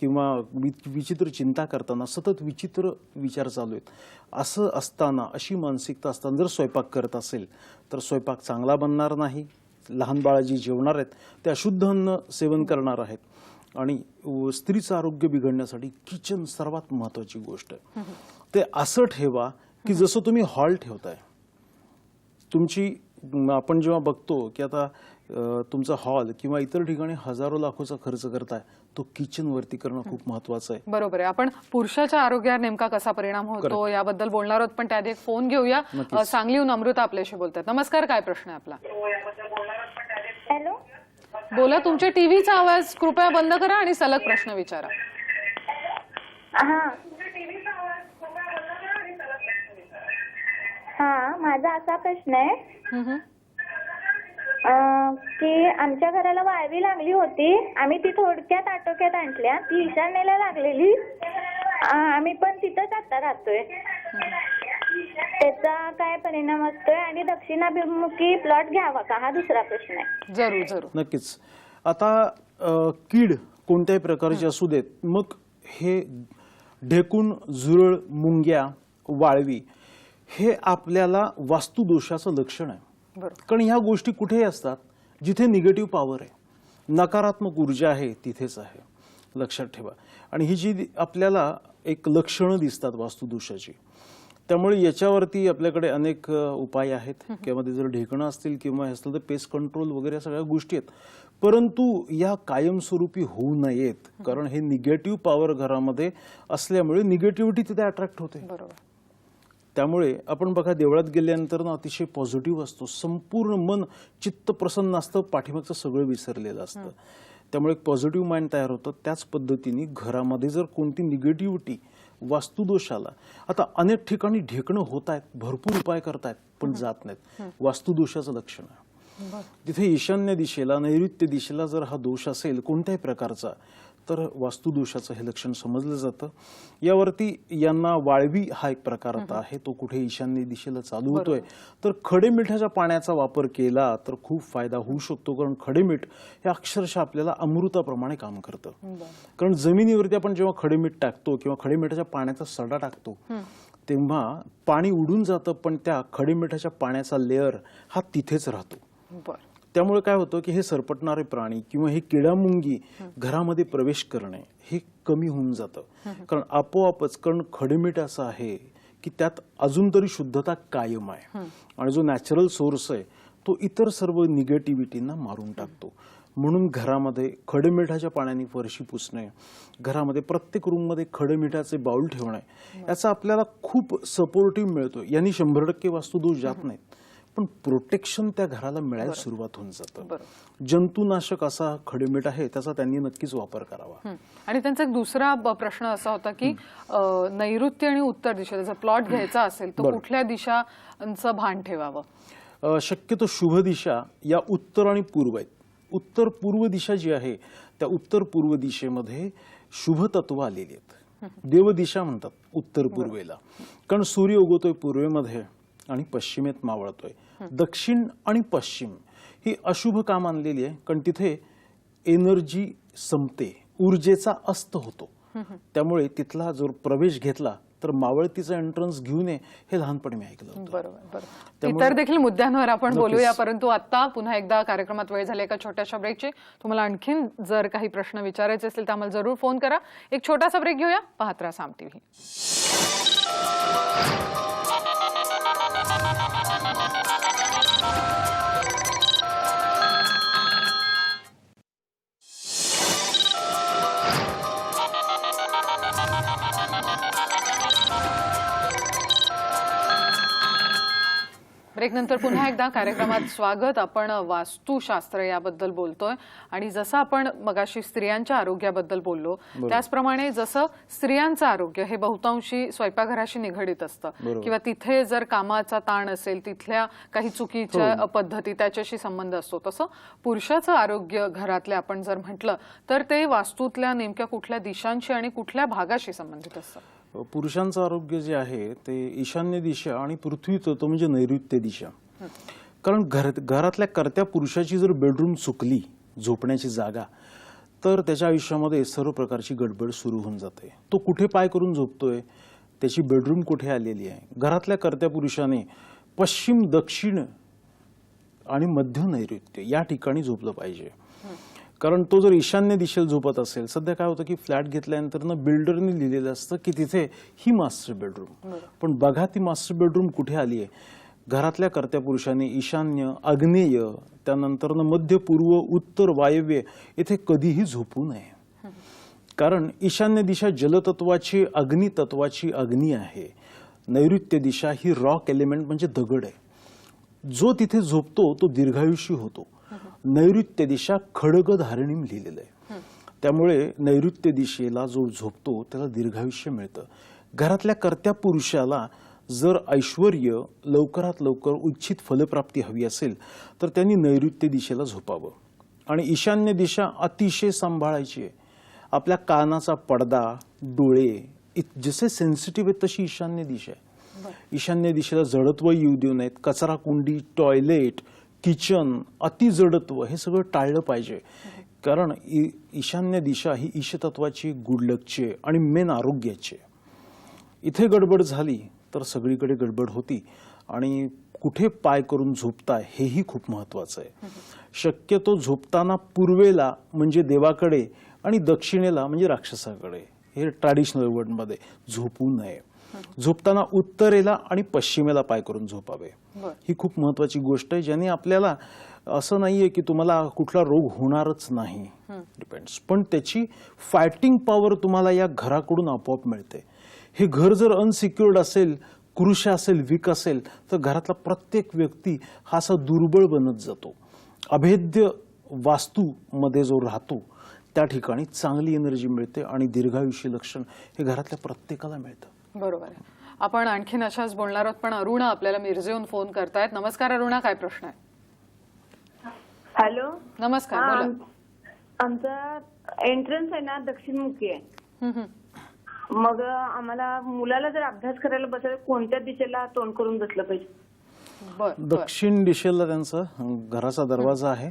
किंवा विचित्र चिंता करताना सतत विचित्र विचार चालू आहेत. असं असताना अशी मानसिकता असताना जर स्वयंपाक करत असेल तर स्वयंपाक चांगला बनणार नाही. लहान बाळा जी जेवणार आहेत ते अशुद्ध अन्न सेवन करणार आहेत. आणि स्त्रीचं आरोग्य बिघडण्यासाठी किचन सर्वात महत्वाची गोष्ट आहे. ते असं ठेवा की जसं तुम्ही हॉल ठेवताय. तुमची आपण जेव्हा बघतो की आता तुमचा हॉल किंवा इतर ठिकाणी हजारो लाखोचा खर्च करताय तो किचन वरती करणं खूप महत्वाचं आहे. बरोबर आहे. आपण पुरुषाच्या आरोग्यावर नेमका कसा परिणाम होतो याबद्दल बोलणार आहोत पण त्याआधी एक फोन घेऊया. सांगलीहून अमृता आपल्याशी बोलतात. नमस्कार काय प्रश्न आहे आपला? हॅलो? बोला तुमच्या टीव्हीचा आवाज कृपया बंद करा आणि सलग प्रश्न विचारा. हा. हा माझा असा प्रश्न आहे. की आमच्या घराला वाळवी लागली होती. आम्ही ती थोडक्यात आटोक्यात आणल्या. ती ईशान्येला लागलेली. आम्ही पण तिथंच आता राहतोय. त्याचा काय परिणाम असतोय आणि दक्षिणाभिमुखी प्लॉट घ्यावा का? हा दुसरा प्रश्न आहे. जरूर जरूर. नक्कीच. आता अ, कीड कोणत्याही प्रकारची असू देत मग हे ढेकूण झुरळ मुंग्या वाळवी हे आपल्याला वास्तुदोषाचं लक्षण आहे. कारण ह्या गोष्टी कुठेही असतात जिथे निगेटिव्ह पॉवर आहे. नकारात्मक ऊर्जा आहे तिथेच आहे. लक्षात ठेवा. आणि ही जी आपल्याला एक लक्षणं दिसतात वास्तुदोषाची त्यामुळे याच्यावरती आपल्याकडे अनेक उपाय आहेत. त्यामध्ये जर ढेकणं असतील किंवा हे असतील तर पेस्ट कंट्रोल वगैरे सगळ्या गोष्टी आहेत. परंतु या कायमस्वरूपी होऊ नयेत. कारण हे निगेटिव्ह पॉवर घरामध्ये असल्यामुळे निगेटिव्हिटी तिथे अट्रॅक्ट होते. बरोबर. त्यामुळे आपण बघा देवळात गेल्यानंतर ना अतिशय पॉझिटिव्ह असतो. संपूर्ण मन चित्त प्रसन्न असतं पाठीमागचं सगळं विसरलेलं असतं. त्यामुळे एक पॉझिटिव्ह माइंड तयार होतं. त्याच पद्धतीने घरामध्ये जर कोणती निगेटिव्हिटी वास्तुदोष आला आता अनेक ठिकाणी ढेकणं होत आहेत भरपूर उपाय करतायत पण जात नाहीत. वास्तुदोषाचं लक्षण आहे. तिथे ईशान्य दिशेला नैऋत्य दिशेला जर हा दोष असेल कोणत्याही प्रकारचा तर वास्तुदोषाचं हे लक्षण समजलं जातं. यावरती यांना वाळवी हा एक प्रकार आता आहे. तो कुठे ईशान्य दिशेला चालू होतोय. तर खडे मिठाच्या पाण्याचा वापर केला तर खूप फायदा होऊ शकतो कारण खडे मीठ हे अक्षरशः आपल्याला अमृताप्रमाणे काम करतं. कारण जमिनीवरती आपण जेव्हा खडे मीठ टाकतो किंवा खडे मिठाच्या पाण्याचा सडा टाकतो तेव्हा पाणी उडून जातं पण त्या खडे मिठाच्या पाण्याचा लेअर हा तिथेच राहतो. त्यामुळे काय होतं की हे सरपटणारे प्राणी किंवा हे किडामुंगी घरामध्ये प्रवेश करणे हे कमी होऊन जातं. कारण आपोआपच कारण खडेमीठ असं आहे की त्यात अजून तरी शुद्धता कायम आहे. आणि जो नॅचरल सोर्स आहे तो इतर सर्व निगेटिव्हिटींना मारून टाकतो. म्हणून घरामध्ये खडमिठाच्या पाण्याने फरशी पुसणे घरामध्ये प्रत्येक रूममध्ये खडमिठाचे बाउल ठेवणे याचा आपल्याला खूप सपोर्टिव्ह मिळतो यांनी शंभर टक्के वास्तुदोष जात नाहीत. पण प्रोटेक्शन त्या घराला मिळायला सुरुवात होऊन जातं. जंतुनाशक असा खडेमीठ आहे त्याचा त्यांनी नक्कीच वापर करावा. आणि त्यांचा एक दुसरा प्रश्न असा होता की नैऋत्य आणि उत्तर दिशेला जर प्लॉट घ्यायचा असेल तर कुठल्या दिशांचं भान ठेवावं? शक्यतो शुभ दिशा या उत्तर आणि पूर्व आहेत. उत्तर पूर्व दिशा जी आहे त्या उत्तर पूर्व दिशेमध्ये शुभ तत्व आलेली आहेत. देवदिशा म्हणतात उत्तर पूर्वेला. कारण सूर्य उगवतोय पूर्वेमध्ये आणि पश्चिमेत मावळतोय. दक्षिण आणि पश्चिम ही अशुभ काम आणलेली आहे. कारण तिथे एनर्जी संपते ऊर्जेचा अस्त होतो. त्यामुळे तिथला जर प्रवेश घेतला तर मावळतीचा एंट्रन्स घेऊन ये हे लहानपणी मी ऐकलं बरोबर बरोबर. इतर देखील मुद्द्यांवर आपण बोलूया परंतु आता पुन्हा एकदा कार्यक्रमात वेळ झाली एका छोट्याशा ब्रेकची तुम्हाला आणखीन जर काही प्रश्न विचारायचे असतील तर आम्हाला जरूर फोन करा. एक छोटासा ब्रेक घेऊया. पाहत राहा साम टीव्ही. ब्रेकनंतर पुन्हा एकदा कार्यक्रमात स्वागत. आपण वास्तुशास्त्र याबद्दल बोलतोय. आणि जसं आपण मगाशी स्त्रियांच्या आरोग्याबद्दल बोललो त्याचप्रमाणे जसं स्त्रियांचं आरोग्य हे बहुतांशी स्वयंपाकघराशी निगडीत असतं. किंवा तिथे जर कामाचा ताण असेल तिथल्या काही चुकीच्या पद्धती त्याच्याशी संबंध असतो. तसं पुरुषाचं आरोग्य घरातल्या आपण जर म्हटलं तर ते वास्तूतल्या नेमक्या कुठल्या दिशांशी आणि कुठल्या भागाशी संबंधित असतं? पुरुषांचं आरोग्य जे आहे ते ईशान्य दिशा आणि पृथ्वी तत्व म्हणजे नैऋत्य दिशा. कारण घर घरातल्या करत्या पुरुषाची जर बेडरूम चुकली झोपण्याची जागा तर त्याच्या आयुष्यामध्ये सर्व प्रकारची गडबड सुरू होऊन जाते. तो कुठे पाय करून झोपतोय त्याची बेडरूम कुठे आलेली आहे? घरातल्या करत्या पुरुषाने पश्चिम दक्षिण आणि मध्य नैऋत्य या ठिकाणी झोपलं पाहिजे. कारण तो जर ईशान्य दिशेला झोपत असेल सध्या काय होतं की फ्लॅट घेतल्यानंतर ना बिल्डरने लिहिलेलं असतं की तिथे ही मास्टर बेडरूम. पण बघा ती मास्टर बेडरूम कुठे आली आहे. घरातल्या कर्त्या पुरुषाने ईशान्य आग्नेय त्यानंतर ना मध्य पूर्व उत्तर वायव्य इथे कधीही झोपू नये. कारण ईशान्य दिशा जलतत्वाची अग्नी तत्वाची अग्नी आहे. नैऋत्य दिशा ही रॉक एलिमेंट म्हणजे दगड आहे. जो तिथे झोपतो तो दीर्घायुषी होतो. नैऋत्य दिशा खडग धारणीम लिहिलेलं आहे. त्यामुळे नैऋत्य दिशेला जो झोपतो त्याला दीर्घायुष्य मिळतं. घरातल्या कर्त्या पुरुषाला जर ऐश्वर लवकरात लवकर इच्छित फलप्राप्ती हवी असेल तर त्यांनी नैऋत्य दिशेला झोपावं. आणि ईशान्य दिशा अतिशय सांभाळायची आहे. आपल्या कानाचा पडदा डोळे इत- जसे सेन्सिटिव्ह आहेत तशी ईशान्य दिशा आहे. ईशान्य दिशेला जडत्व येऊ देऊ नयेत. कचरा कुंडी टॉयलेट किचन अतिजडत्व हे सगळं टाळलं पाहिजे. कारण इ- ईशान्य दिशा ही ईशतत्वाची गुडलकची आणि मेन आरोग्याची इथे गडबड झाली तर सगळीकडे गडबड होती आणि कुठे पाय करून झोपताय हेही खूप महत्वाचं आहे. शक्यतो झोपताना पूर्वेला म्हणजे देवाकडे आणि दक्षिणेला म्हणजे राक्षसाकडे हे ट्रॅडिशनल वर्डमध्ये झोपू नये. झोपताना उत्तरेला आणि पश्चिमेला पाय करून झोपावे. ही खूप महत्वाची गोष्ट आहे ज्याने आपल्याला असं नाहीये की तुम्हाला कुठला रोग होणारच नाही. डिपेंड्स पण त्याची फायटिंग पॉवर तुम्हाला या घराकडून आपोआप मिळते. हे घर जर अनसिक्युर्ड असेल कृश असेल वीक असेल तर घरातला प्रत्येक व्यक्ती हा असा दुर्बळ बनत जातो. अभेद्य वास्तू मध्ये जो राहतो त्या ठिकाणी चांगली एनर्जी मिळते आणि दीर्घायुष्य लक्षण हे घरातल्या प्रत्येकाला मिळतं. बरोबर आहे. आपण आणखीन अशाच बोलणार आहोत पण अरुणा आपल्याला मिरजेहून फोन करतायत. नमस्कार अरुणा काय प्रश्न आहे? हॅलो? नमस्कार बोला. आमचा एंट्रन्स आहे ना दक्षिणमुखी आहे. हम्म, हम्म. मग आम्हाला मुलाला जर अभ्यास करायला बसायला कोणत्या दिशेला तोंड करून बसलं पाहिजे? बर बर. दक्षिण दिशेला त्यांचा घराचा दरवाजा आहे.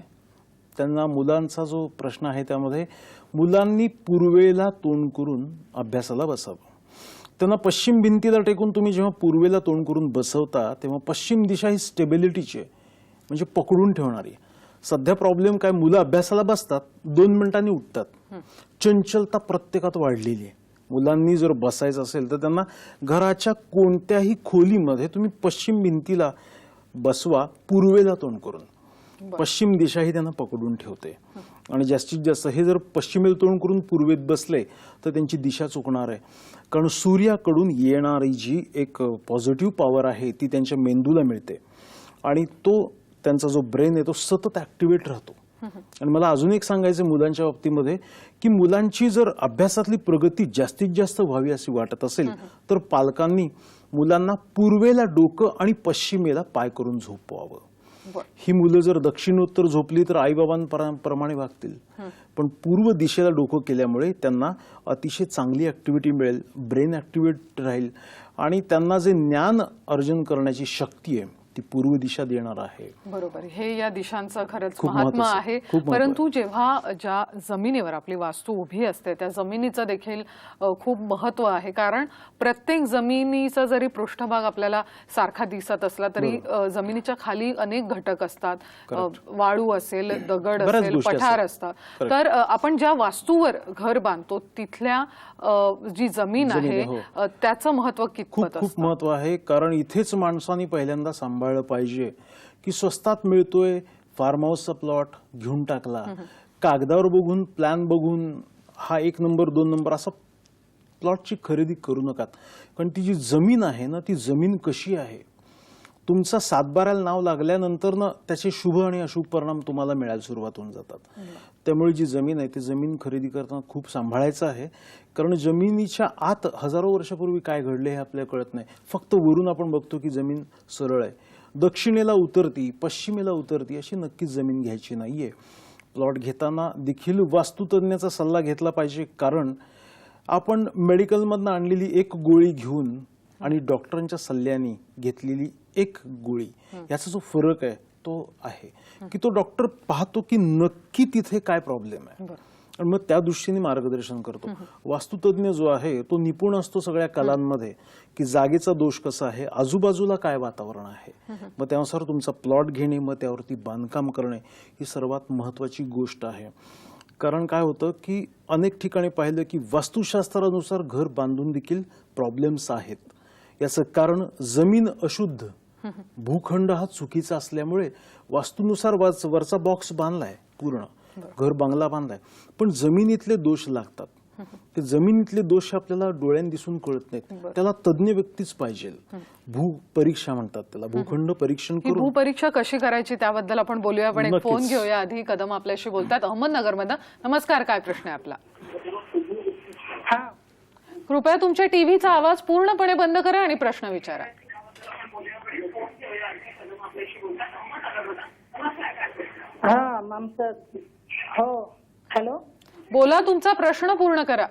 त्यांना मुलांचा जो प्रश्न आहे त्यामध्ये मुलांनी पूर्वेला तोंड करून अभ्यासाला बसावं. त्यांना पश्चिम भिंतीला टेकून तुम्ही जेव्हा पूर्वेला तोंड करून बसवता तेव्हा पश्चिम दिशा ही स्टेबिलिटीची आहे. म्हणजे पकडून ठेवणारी. सध्या प्रॉब्लेम काय मुलं अभ्यासाला बसतात दोन मिनिटांनी उठतात. चंचलता प्रत्येकात वाढलेली आहे. मुलांनी जर बसायचं असेल तर त्यांना घराच्या कोणत्याही खोलीमध्ये तुम्ही पश्चिम भिंतीला बसवा पूर्वेला तोंड करून. पश्चिम दिशाही त्यांना पकडून ठेवते. आणि जास्तीत जास्त हे जर पश्चिमेला तोंड करून पूर्वेत बसले तर त्यांची दिशा चुकणार आहे. कारण सूर्याकडून येणारी जी एक पॉझिटिव्ह पॉवर आहे ती त्यांच्या मेंदूला मिळते. आणि तो त्यांचा जो ब्रेन आहे तो सतत ऍक्टिव्हेट राहतो. आणि मला अजून एक सांगायचं मुलांच्या बाबतीमध्ये की मुलांची जर अभ्यासातली प्रगती जास्तीत जास्त व्हावी अशी वाटत असेल तर पालकांनी मुलांना पूर्वेला डोकं आणि पश्चिमेला पाय करून झोपवावं. ही मुलं जर दक्षिणोत्तर झोपली तर आईबाबांप्रमाणे वागतील पण पूर्व दिशेला डोकं केल्यामुळे त्यांना अतिशय चांगली ऍक्टिव्हिटी मिळेल ब्रेन ऍक्टिव्हेट राहील आणि त्यांना जे ज्ञान अर्जन करण्याची शक्ती आहे ती पूर्व दिशा देणार आहे. बरोबर. हे या दिशांचं खरंच महात्मा. आहे. परंतु जेव्हा ज्या जमिनीवर आपली वास्तू उभी असते त्या जमिनीचं देखील खूप महत्त्व आहे. कारण प्रत्येक जमिनीचा जरी पृष्ठभाग आपल्याला सारखा दिसत असला तरी जमिनीच्या खाली अनेक घटक असतात. वाळू असेल दगड असेल पठार असतात. तर आपण ज्या वास्तूवर घर बांधतो तिथल्या जी जमीन आहे हो. त्याचं महत्त्व खूप कितपत खूप महत्त्व आहे. कारण इथेच माणसांनी पहिल्यांदा सांभाळलं पाहिजे. की स्वस्तात मिळतोय फार्म हाऊसचा प्लॉट घेऊन टाकला. कागदावर बघून प्लॅन बघून हा एक नंबर दोन नंबर असा प्लॉटची खरेदी करू नका. कारण ती जी जमीन आहे ना ती जमीन कशी आहे? तुमचा सातबाराला नाव लागल्यानंतर ना त्याचे शुभ आणि अशुभ परिणाम तुम्हाला मिळायला सुरुवात होऊन जातात. त्यामुळे जी जमीन आहे ती जमीन खरेदी करताना खूप सांभाळायचं आहे. कारण जमिनीच्या आत हजारो वर्षापूर्वी काय घडले हे आपल्याला कळत नाही. फक्त वरून आपण बघतो की जमीन सरळ आहे. दक्षिणेला उतरती पश्चिमेला उतरती अशी नक्कीच जमीन घ्यायची नाहीये. प्लॉट घेताना देखील वास्तुतज्ञाचा सल्ला घेतला पाहिजे. कारण आपण मेडिकलमधनं आणलेली एक गोळी घेऊन आणि डॉक्टरांच्या सल्ल्याने घेतलेली एक गोळी याचा जो फरक आहे तो आहे. की तो डॉक्टर पाहतो की नक्की तिथे काय प्रॉब्लेम आहे. आणि मग त्या दृष्टीने मार्गदर्शन करतो. वास्तुतज्ञ जो आहे तो निपुण असतो सगळ्या कलांमध्ये की जागेचा दोष कसा आहे आजूबाजूला काय वातावरण आहे. मग त्यानुसार तुमचा प्लॉट घेणे मग त्यावरती बांधकाम करणे ही सर्वात महत्वाची गोष्ट आहे. कारण काय होतं की अनेक ठिकाणी पाहिलं की वास्तुशास्त्रानुसार घर बांधून देखील प्रॉब्लेम्स आहेत. याचं कारण जमीन अशुद्ध. भूखंड हा चुकीचा असल्यामुळे वास्तूनुसार वाच- वरचा बॉक्स बांधलाय पूर्ण. घर बंगला बांधलाय. पण जमिनीतले दोष लागतात. ते जमिनीतले दोष आपल्याला डोळ्यान दिसून कळत नाहीत. त्याला तज्ज्ञ व्यक्तीच पाहिजे. भू परीक्षा म्हणतात त्याला. भूखंड परीक्षण करून. भूपरीक्षा कशी करायची त्याबद्दल आपण बोलूया पण एक. फोन घेऊया आधी. कदम आपल्याशी बोलतात अहमदनगरमधनं. नमस्कार काय प्रश्न आहे आपला? हा कृपया तुमच्या टीव्हीचा आवाज पूर्णपणे बंद करा आणि प्रश्न विचारा. हा हो. हॅलो बोला तुमचा प्रश्न पूर्ण करा.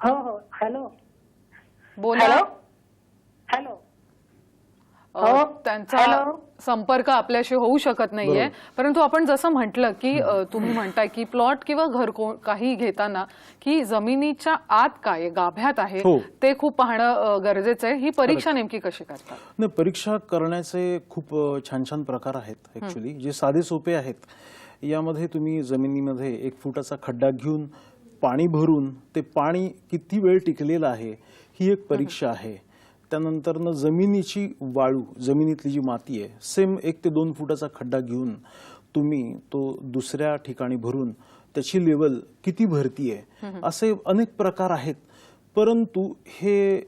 हो हो. हॅलो बोला. हॅलो हो. त्यांचा हॅलो. संपर्क आपल्याशी होऊ शकत नाहीये. परंतु आपण जसं म्हटलं की तुम्ही म्हणताय की प्लॉट किंवा घर काही घेताना की जमिनीच्या आत काय गाभ्यात आहे हो. ते खूप पाहणं गरजेचं आहे. ही परीक्षा नेमकी कशी करतात? नाही परीक्षा करण्याचे खूप छान छान प्रकार आहेत ऍक्च्युली जे साधे सोपे आहेत यामध्ये तुम्ही जमिनीमध्ये एक फुटाचा खड्डा घेऊन पाणी भरून ते पाणी किती वेळ टिकलेलं आहे ही एक परीक्षा आहे. त्यानंतर जमिनीची वाळू जमिनीतली जी माती आहे सेम एक ते दोन फुटाचा खड्डा घेऊन तुम्ही तो दुसऱ्या ठिकाणी भरून त्याची लेवल किती भरती आहे असे अनेक प्रकार आहेत. परंतु हे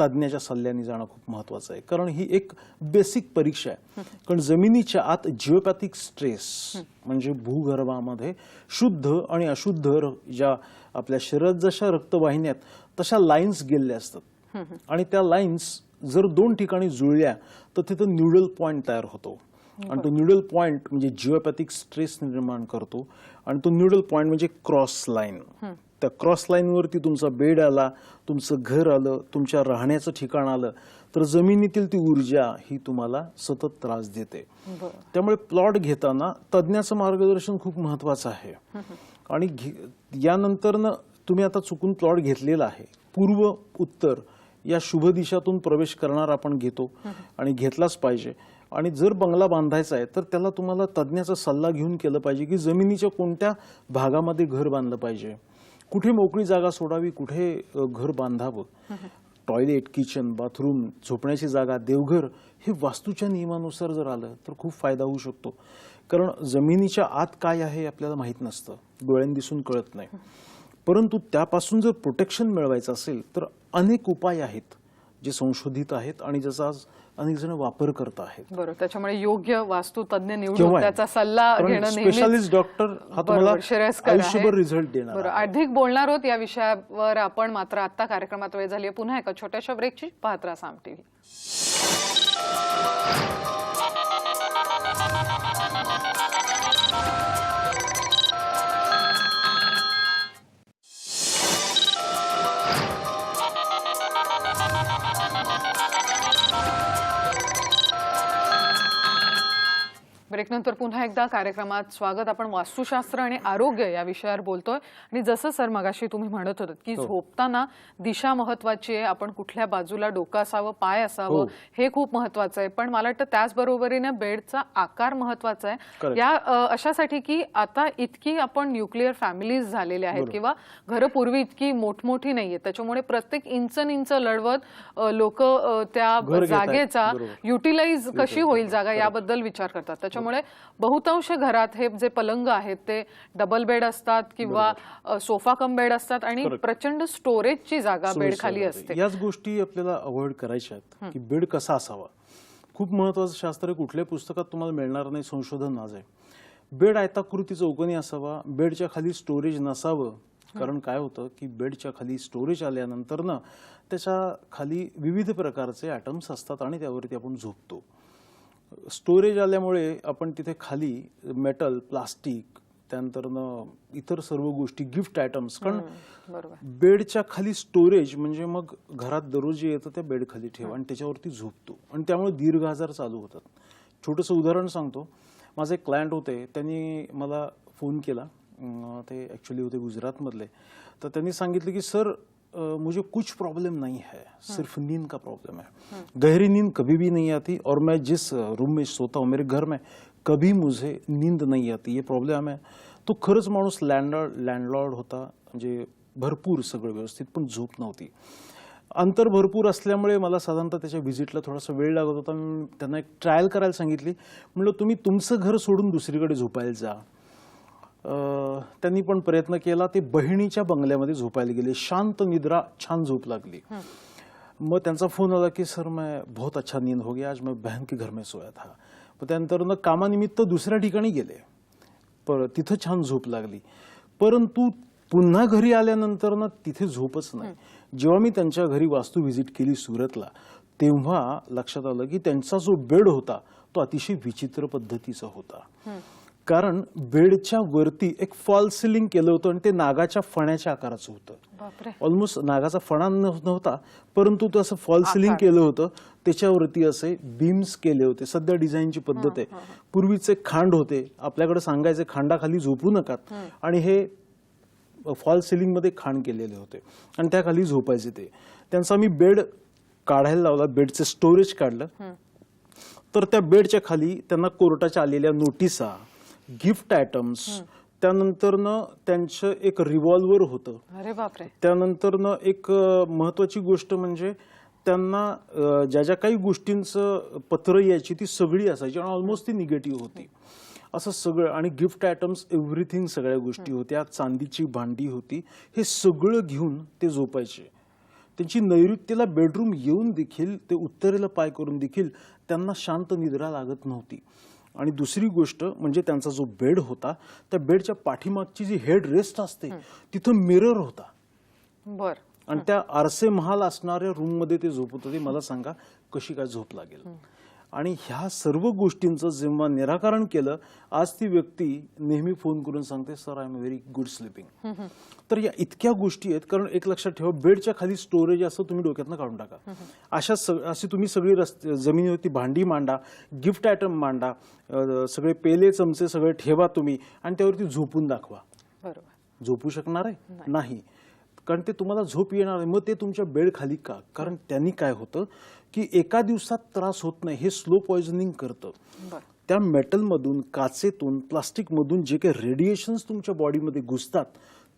तज्ज्ञाच्या सल्ल्याने जाणं खूप महत्वाचं आहे. कारण ही एक बेसिक परीक्षा आहे. कारण जमिनीच्या आत जिओपॅथिक स्ट्रेस म्हणजे भूगर्भामध्ये शुद्ध आणि अशुद्ध ज्या आपल्या शरीरात जशा रक्तवाहिन्या आहेत तशा लाईन्स गेलेल्या असतात. आणि त्या लाईन्स जर दोन ठिकाणी जुळल्या तर तिथं न्यूडल पॉइंट तयार होतो. आणि तो न्यूडल पॉइंट म्हणजे जिओपॅथिक स्ट्रेस निर्माण करतो. आणि तो न्यूडल पॉइंट म्हणजे क्रॉस लाईन त्या क्रॉस लाईनवरती तुमचा बेड आला तुमचं घर आलं तुमच्या राहण्याचं ठिकाण आलं तर जमिनीतील ती ऊर्जा ही तुम्हाला सतत त्रास देते. त्यामुळे प्लॉट घेताना तज्ज्ञाचं मार्गदर्शन खूप महत्वाचं आहे. आणि यानंतरनं तुम्ही आता चुकून प्लॉट घेतलेला आहे. पूर्व उत्तर या शुभ दिशातून प्रवेश करणार आपण घेतो आणि घेतलाच पाहिजे. आणि जर बंगला बांधायचा आहे तर त्याला तुम्हाला तज्ज्ञाचा सल्ला घेऊन केलं पाहिजे की जमिनीच्या कोणत्या भागामध्ये घर बांधलं पाहिजे. कुठे मोकळी जागा सोडावी कुठे घर बांधावं. टॉयलेट किचन बाथरूम झोपण्याची जागा देवघर हे वास्तूच्या नियमानुसार जर आलं तर खूप फायदा होऊ शकतो. कारण जमिनीच्या आत काय आहे आपल्याला माहीत नसतं. डोळ्यां दिसून कळत नाही. परंतु त्यापासून जर प्रोटेक्शन मिळवायचं असेल तर अनेक उपाय आहेत जे संशोधित आहेत आणि ज्याचा आज अनेक जण वापर करत आहेत. बरोबर. त्याच्यामुळे योग्य वास्तू तज्ञ निवडून त्याचा सल्ला घेणं स्पेशालिस्ट डॉक्टर हा. आयुष्यभर रिझल्ट देणार. अधिक बोलणार आहोत या विषयावर आपण मात्र आता कार्यक्रमात वेळ झाली आहे. पुन्हा एका छोट्याशा ब्रेकची पाहत राहा साम टीव्ही. ब्रेकनंतर पुन्हा एकदा कार्यक्रमात स्वागत. आपण वास्तुशास्त्र आणि आरोग्य या विषयावर बोलतोय. आणि जसं सर मगाशी तुम्ही म्हणत होतात की झोपताना दिशा महत्वाची आहे. आपण कुठल्या बाजूला डोकं असावं पाय असावं हे. खूप महत्वाचं आहे. पण मला वाटतं त्याचबरोबरीने बेडचा आकार महत्त्वाचा आहे. या अशासाठी की आता इतकी आपण न्यूक्लिअर फॅमिलीज झालेल्या आहेत किंवा घरं पूर्वी इतकी मोठमोठी नाहीये. त्याच्यामुळे प्रत्येक इंच इंच लढवत लोक त्या. जागेचा. युटिलाइज कशी होईल जागा याबद्दल विचार करतात. त्याच्यामुळे बहुतांश घरात हे जे पलंग आहेत ते डबल बेड असतात किंवा सोफा कम बेड असतात आणि प्रचंड स्टोरेजची जागा बेड खाली असते. याच गोष्टी आपल्याला अवॉइड करायच्या आहेत की बेड कसा असावा. खूप महत्वाचं शास्त्र कुठल्याही पुस्तकात तुम्हाला मिळणार नाही संशोधन आज आहे. बेड आयताकृती चौकोनी असावा बेडच्या खाली स्टोरेज नसावं. कारण काय होतं की बेडच्या खाली स्टोरेज आल्यानंतर ना त्याच्याखाली विविध प्रकारचे ॲटम्स असतात आणि त्यावरती आपण झोपतो. स्टोरेज आल्यामुळे आपण तिथे खाली मेटल प्लास्टिक त्यानंतर इतर सर्व गोष्टी गिफ्ट आयटम्स कारण बेडच्या खाली स्टोरेज म्हणजे मग घरात दररोज जे येतं त्या बेड खाली ठेवा आणि त्याच्यावरती झोपतो. आणि त्यामुळे दीर्घ आजार चालू होतात. छोटंसं उदाहरण सांगतो. माझे एक क्लायंट होते त्यांनी मला फोन केला. ते ॲक्च्युली होते गुजरातमधले. तर त्यांनी सांगितलं की सर मुझे कुछ प्रॉब्लम नहीं है। सिर्फ नींद का प्रॉब्लम है। गहरी नींद कभी भी नहीं आती और मैं जिस रूम में सोता हूँ मेरे घर में कभी मुझे नींद नहीं आती। ये प्रॉब्लेम है। तो खरंच माणूस लँडलॉर्ड लँडलॉर्ड होता म्हणजे भरपूर सगळं व्यवस्थित पण झोप नव्हती. अंतर भरपूर असल्यामुळे मला साधारणतः त्याच्या व्हिजिटला थोडासा वेळ लागत होता. मी त्यांना एक ट्रायल करायला सांगितली. म्हणलं तुम्ही तुमचं घर सोडून दुसरीकडे झोपायला जा. त्यांनी पण प्रयत्न केला. ते बहिणीच्या बंगल्यामध्ये झोपायला गेले. शांत निद्रा छान झोप लागली. मग त्यांचा फोन आला की सर मैं बहुत अच्छा नींद हो गया. आज मैं बहन के घर में सोया था. मग त्यानंतर न कामानिमित्त दुसऱ्या ठिकाणी गेले. पर तिथं छान झोप लागली. परंतु पुन्हा घरी आल्यानंतर ना तिथे झोपच नाही. जेव्हा मी त्यांच्या घरी वास्तू व्हिजिट केली सुरतला तेव्हा लक्षात आलं की त्यांचा जो बेड होता तो अतिशय विचित्र पद्धतीचा होता. कारण बेडच्या वरती एक फॉल सिलिंग केलं होतं आणि ते नागाच्या फण्याच्या आकाराचं होतं. ऑलमोस्ट नागाचा फणा नव्हता परंतु तो असं फॉल सिलिंग केलं होतं. त्याच्यावरती असे बीम्स केले होते. सध्या डिझाईनची पद्धत आहे. पूर्वीचे खांड होते. आपल्याकडे सांगायचे खांडाखाली झोपू नकात. आणि हे फॉल सिलिंगमध्ये खांड केलेले होते. आणि त्याखाली झोपायचे ते. त्यांचा मी बेड काढायला लावला बेडचे स्टोरेज काढलं. तर त्या बेडच्या खाली त्यांना कोर्टाच्या आलेल्या नोटिसा गिफ्ट आयटम्स त्यानंतर त्यांचं एक रिव्हॉल्वर होतं. अरे बापरे. त्यानंतर न एक महत्वाची गोष्ट म्हणजे त्यांना ज्या ज्या काही गोष्टींचं पत्र यायची ती सगळी असायची आणि ऑलमोस्ट ती निगेटिव्ह होती. असं सगळं आणि गिफ्ट आयटम्स एव्हरीथिंग सगळ्या गोष्टी होत्या. चांदीची भांडी होती. हे सगळं घेऊन ते झोपायचे. त्यांची नैऋत्येला बेडरूम येऊन देखील ते उत्तरेला पाय करून देखील त्यांना शांत निद्रा लागत नव्हती. आणि दुसरी गोष्ट म्हणजे त्यांचा जो बेड होता त्या बेडच्या पाठीमागची जी हेड रेस्ट असते तिथं मिरर होता. बर. आणि त्या आरसे महाल असणाऱ्या रूममध्ये ते झोपत होते. मला सांगा कशी काय झोप लागेल? आणि ह्या सर्व गोष्टींचं जेव्हा निराकरण केलं आज ती व्यक्ती नेहमी फोन करून सांगते sir I am very good sleeping तर या इतक्या गोष्टी आहेत कारण एक लक्षात ठेवा बेडच्या खाली स्टोरेज असं तुम्ही डोक्यातनं काढून टाका. अशा अशी तुम्ही सगळी रस्ते जमिनीवरती भांडी मांडा गिफ्ट आयटम मांडा सगळे पेले चमचे सगळे ठेवा तुम्ही आणि त्यावरती झोपून दाखवा. झोपू शकणार आहे? नाही. कारण ते तुम्हाला झोप येणार आहे मग ते तुमच्या बेड खाली का? कारण त्यांनी काय होतं की एका दिवसात त्रास होत नाही हे स्लो पॉइझनिंग करतं. त्या मेटलमधून काचेतून प्लास्टिकमधून जे काही रेडिएशन्स तुमच्या बॉडीमध्ये घुसतात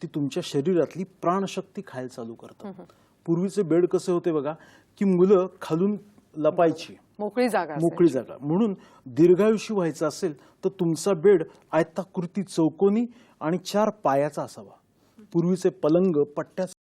ती तुमच्या शरीरातली प्राणशक्ती खायला चालू करतात. पूर्वीचे बेड कसे होते बघा की मुलं खालून लपायची. मोकळी जागा. मोकळी जागा. म्हणून दीर्घायुषी व्हायचं असेल तर तुमचा बेड आयताकृती चौकोनी आणि चार पायाचा असावा. पूर्वीचे पलंग पट्ट्यात